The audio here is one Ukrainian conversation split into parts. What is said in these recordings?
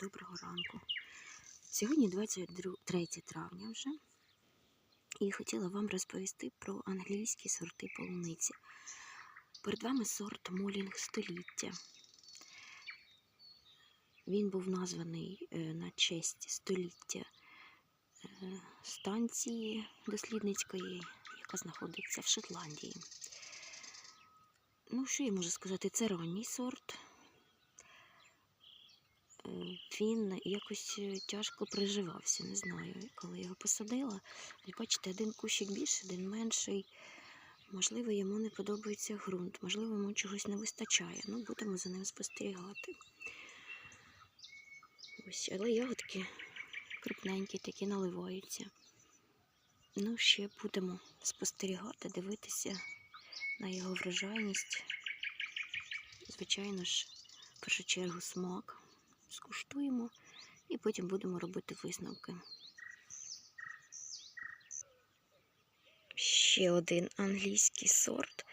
Доброго ранку. Сьогодні 23 травня вже. І хотіла вам розповісти про англійські сорти полуниці. Перед вами сорт Молінг століття. Він був названий е, на честь століття е, станції дослідницької, яка знаходиться в Шотландії. Ну, що я можу сказати? Це ранній сорт. Він якось е, тяжко приживався, не знаю, коли його посадила. Бачите, один кущик більший, один менший. Можливо, йому не подобається ґрунт, можливо, йому чогось не вистачає. Ну, будемо за ним спостерігати. Ось, але ягодки крупненькі, такі наливаються. Ну, ще будемо спостерігати, дивитися на його врожайність. Звичайно ж, в першу чергу смак скуштуємо і потім будемо робити висновки. Ще один англійський сорт,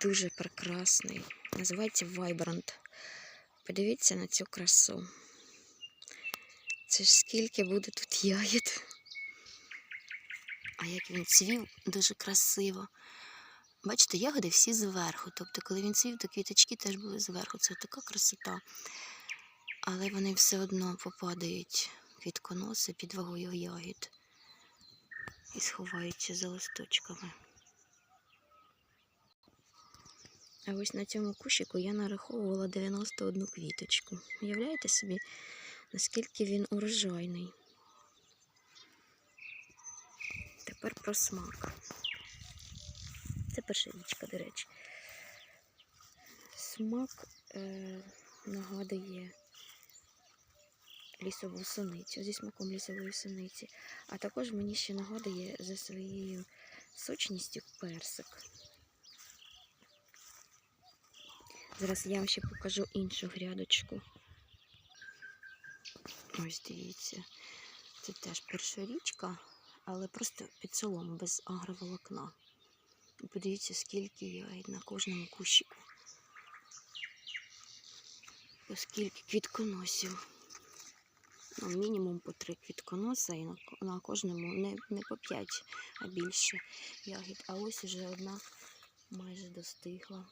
дуже прекрасний. Називається Vibrant. Подивіться на цю красу. Це ж скільки буде тут ягід. А як він цвів, дуже красиво. Бачите, ягоди всі зверху. Тобто, коли він цвів, то квіточки теж були зверху. Це така красота. Але вони все одно попадають квітконоси під вагою ягід і сховаються за листочками. А ось на цьому кущику я нараховувала 91 квіточку. Уявляєте собі, наскільки він урожайний. Тепер про смак. Це перша річка, до речі. Смак е, нагадує лісову суницю зі смаком лісової суниці, а також мені ще нагадує за своєю сочністю персик. Зараз я вам ще покажу іншу грядочку. Ось дивіться, це теж перша річка, але просто під солому, без агроволокна. Подивіться, скільки ягід на кожному кущику. Оскільки квітконосів. Ну, мінімум по три квітконоса і на, на кожному не, не по п'ять, а більше ягід. А ось уже одна майже достигла.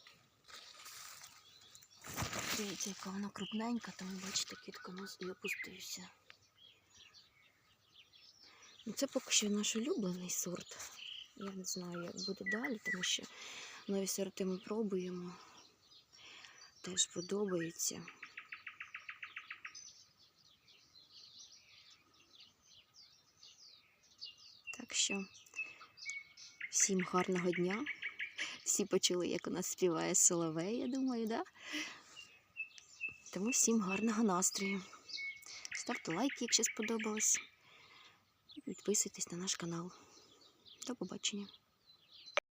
Дивіться, яка вона крупненька, тому бачите, квітконос і опустився. Ну, Це поки що наш улюблений сорт. Я не знаю, як буде далі, тому що нові сорти ми пробуємо. Теж подобається. Що всім гарного дня. Всі почули, як у нас співає Соловей, я думаю, да? Тому всім гарного настрою. Ставте лайки, якщо сподобалось. Підписуйтесь на наш канал. До побачення.